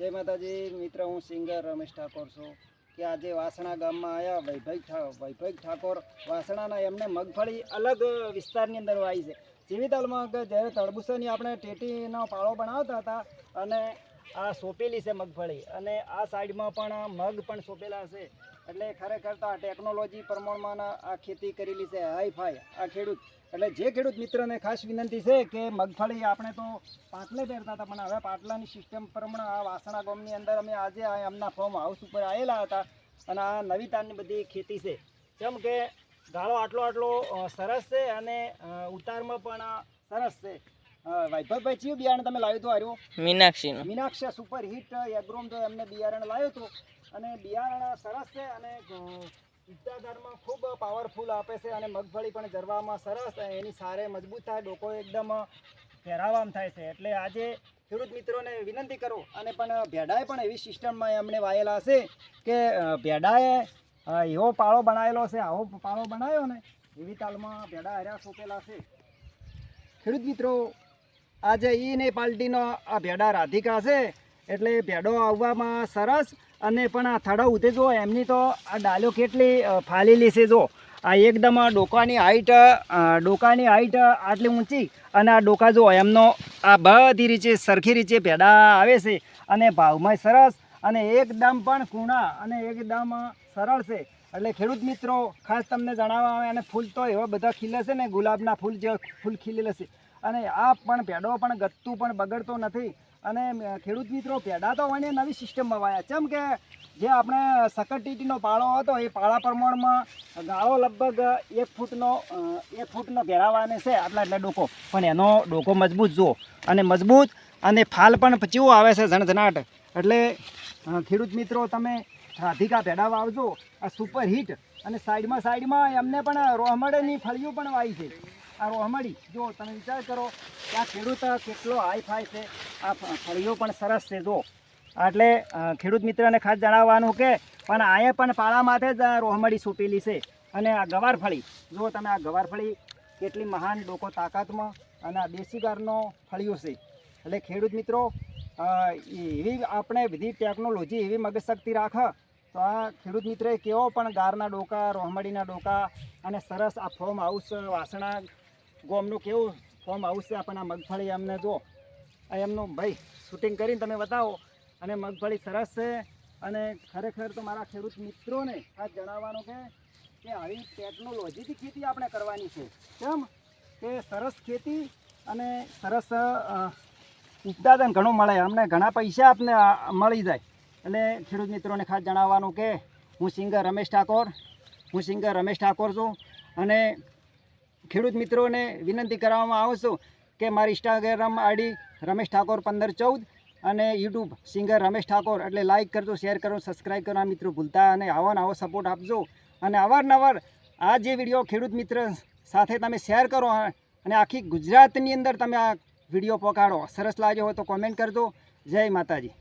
જય માતાજી, મિત્ર, હું સિંગર રમેશ ઠાકોર છું. કે આજે વાસણા ગામમાં આવ્યા વૈભવ વૈભવ ઠાકોર વાસણાના એમને મગફળી અલગ વિસ્તારની અંદર વાવી છે. જેવી તાલમાં જ્યારે તળબુસોની આપણે ટેટીનો પાળો બનાવતા હતા અને આ સોંપેલી છે મગફળી અને આ સાઈડમાં પણ મગ પણ સોંપેલા છે. એટલે ખરેખર તો આ ટેકનોલોજી પ્રમાણમાં આ ખેતી કરેલી છે હાઈ ફાઈ આ ખેડૂત. એટલે જે ખેડૂત મિત્રને ખાસ વિનંતી છે કે મગફળી આપણે તો પાટલે પહેરતા હતા, પણ હવે પાટલાની સિસ્ટમ પ્રમાણે આ વાસણા ગામની અંદર અમે આજે એમના ફોર્મ હાઉસ ઉપર આવેલા હતા અને આ નવી તારની બધી ખેતી છે. જેમ કે ગાળો આટલો આટલો સરસ છે અને ઉતારમાં પણ સરસ છે. વૈભવભાઈ ચિયું બિયારણ તમે લાવ્યું હતું હાર્યું મીનાક્ષી મીનાક્ષ સુપર હિટ એગ્રોમ તો એમને બિયારણ લાવ્યું હતું. અને બિયારણ સરસ છે અને વિદ્યાધારમાં ખૂબ પાવરફુલ આપે છે અને મગફળી પણ જરવામાં સરસ એની સારે મજબૂત થાય ડોકો એકદમ ફેરાવામ થાય છે. એટલે આજે ખેડૂત મિત્રોને વિનંતી કરું અને પણ ભેડાએ પણ એવી સિસ્ટમમાં એમણે વાયેલા છે કે ભેડાએ એવો પાળો બનાવેલો છે આવો પાળો બનાવ્યો ને એવી તાલમાં ભેડા હર્યા સોંપેલા છે. ખેડૂત મિત્રો આજે ઈ ને પાર્ટીનો આ ભેડા રાધિકા છે, એટલે ભેડો આવવામાં સરસ અને પણ આ થડા ઉતે જો, એમની તો આ ડાલ્યો કેટલી ફાલેલી છે જો. આ એકદમ ડોકાની હાઈટ ડોકાની હાઈટ આટલી ઊંચી અને આ ડોકા જો એમનો આ બધી રીતે સરખી રીતે ભેડા આવે છે અને ભાવમાં સરસ અને એકદમ પણ કૂણા અને એકદમ સરળ છે. એટલે ખેડૂત મિત્રો, ખાસ તમને જણાવવા આવે અને ફૂલ તો એવા બધા ખીલે છે ને, ગુલાબના ફૂલ જે ફૂલ ખીલેલા છે અને આ પણ પેડો પણ ગત્તું પણ બગડતો નથી. અને ખેડૂત મિત્રો પેડા તો વણીએ નવી સિસ્ટમમાં વાયા જેમ કે જે આપણે સકરટીટીનો પાળો હતો, એ પાળા પ્રમાણમાં ગાળો લગભગ એક ફૂટનો એક ફૂટનો ઘેરાવાને છે આટલા એટલે ડોકો. પણ એનો ડોકો મજબૂત જુઓ. અને મજબૂત અને ફાલ પણ કેવું આવે છે ઝણઝણાટ. એટલે ખેડૂત મિત્રો, તમે રાધિકા પેડા વાવજો. આ સુપર હિટ અને સાઈડમાં સાઈડમાં એમને પણ રોહમડની ફળીઓ પણ વાવી છે. આ રોહમડી જો તમે વિચાર કરો કે આ ખેડૂત કેટલો હાઈફાઈ છે. આ ફળીઓ પણ સરસ છે, જો. એટલે ખેડૂત મિત્રને ખાસ જણાવવાનું કે પણ આએ પણ પાળા માથે જ રોહમડી સૂટેલી છે. અને આ ગવારફળી જો તમે આ ગવારફળી કેટલી મહાન ડોકો તાકાતમાં અને આ દેશી ગારનો ફળિયો છે. એટલે ખેડૂત મિત્રો એવી આપણે બધી ટેકનોલોજી એવી મગજશક્તિ રાખે. તો આ ખેડૂત મિત્રએ કેવો પણ ગારના ડોકા, રોહમડીના ડોકા અને સરસ આ ફોર્મ હાઉસ વાસણા ગોમનું કેવું ફોર્મ આવશે આપણને મગફળી અમને જો. આ એમનું ભાઈ શૂટિંગ કરીને તમે બતાવો. અને મગફળી સરસ છે. અને ખરેખર તો મારા ખેડૂત મિત્રોને ખાસ જણાવવાનું કે કે આવી ટેકનોલોજીથી ખેતી આપણે કરવાની છે. કેમ? કે સરસ ખેતી અને સરસ ઉત્પાદન ઘણું મળે. અમને ઘણા પૈસા આપને મળી જાય. એટલે ખેડૂત મિત્રોને ખાસ જણાવવાનું કે, હું સિંગર રમેશ ઠાકોર. હું સિંગર રમેશ ઠાકોર છું. અને ખેડૂત મિત્રોને વિનંતી કરવામાં આવું છું કે મારી ઇન્સ્ટાગ્રામ આઈડી રમેશ ઠાકોર પંદર ચૌદ અને યુટ્યુબ સિંગર રમેશ ઠાકોર એટલે લાઇક કરજો શેર કરો સબસ્ક્રાઈબ કરો. મિત્રો ભૂલતા અને આવો આવો સપોર્ટ આપજો. અને અવારનવાર આ જે વીડિયો ખેડૂત મિત્ર સાથે તમે શેર કરો અને આખી ગુજરાતની અંદર તમે આ વીડિયો પહોંચાડો. સરસ લાગ્યો હોય તો કોમેન્ટ કરજો. જય માતાજી.